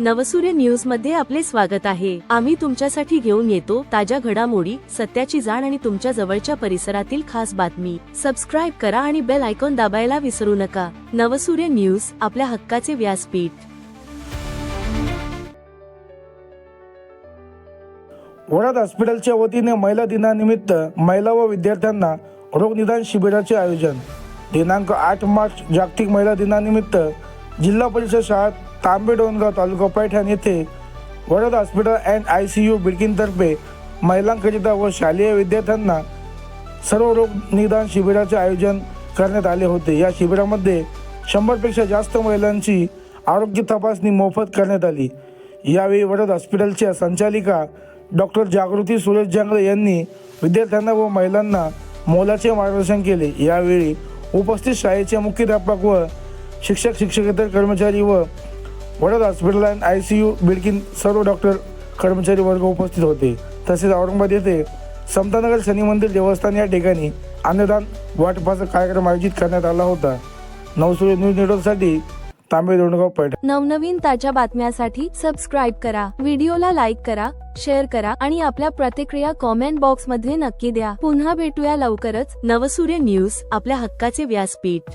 नवसूर्य न्यूजमध्ये आपले स्वागत आहे. आम्ही तुमच्यासाठी घेऊन येतो ताज्या घडामोडी सत्याची जाण आणि तुमच्या जवळच्या परिसरातील खास बातमी. सबस्क्राईब करा आणि बेल आयकॉन दाबायला विसरू नका. नवसूर्य न्यूज आपल्या हक्काचे व्यासपीठ. वडाद हॉस्पिटलच्या वतीने महिला दिनानिमित्त महिला व विद्यार्थ्यांना रोगनिदान शिबिराचे आयोजन. दिनांक आठ मार्च जागतिक महिला दिनानिमित्त जिल्हा परिषद शाळा तांबे डोंगरगाव तालुका पैठण येथे Vadad hospital and I C U बिडकीनतर्फे महिलांकरिता व शालेय विद्यार्थ्यांना सर्व रोग निदान शिबिराचे आयोजन करण्यात आले होते. या शिबिरामध्ये शंभरपेक्षा जास्त महिलांची आरोग्य तपासणी मोफत करण्यात आली. यावेळी वडद हॉस्पिटलच्या संचालिका डॉक्टर जागृती सुरेश जांगळे यांनी विद्यार्थ्यांना व महिलांना मोलाचे मार्गदर्शन केले. यावेळी उपस्थित शाळेचे मुख्याध्यापक व शिक्षक शिक्षकेतर कर्मचारी व Vadad hospital and I C U Bidkin सर्व डॉक्टर कर्मचारी वर्ग उपस्थित होते. तसेच औरंगाबाद येथे समतानगर शनी मंदिर देवस्थान या ठिकाणी अन्नदान वाटपाचा कार्यक्रम आयोजित करण्यात आला होता. नवसूर्य न्यूज नेटवर्कसाठी तांबे दोंडगाव पैठण. नवनवीन ताज्या बातम्यासाठी सबस्क्राईब करा व्हिडिओला लाईक करा शेअर करा आणि आपल्या प्रतिक्रिया कॉमेंट बॉक्समध्ये नक्की द्या. पुन्हा भेटूया लवकरच नवसूर्य न्यूज आपल्या हक्काचे व्यासपीठ.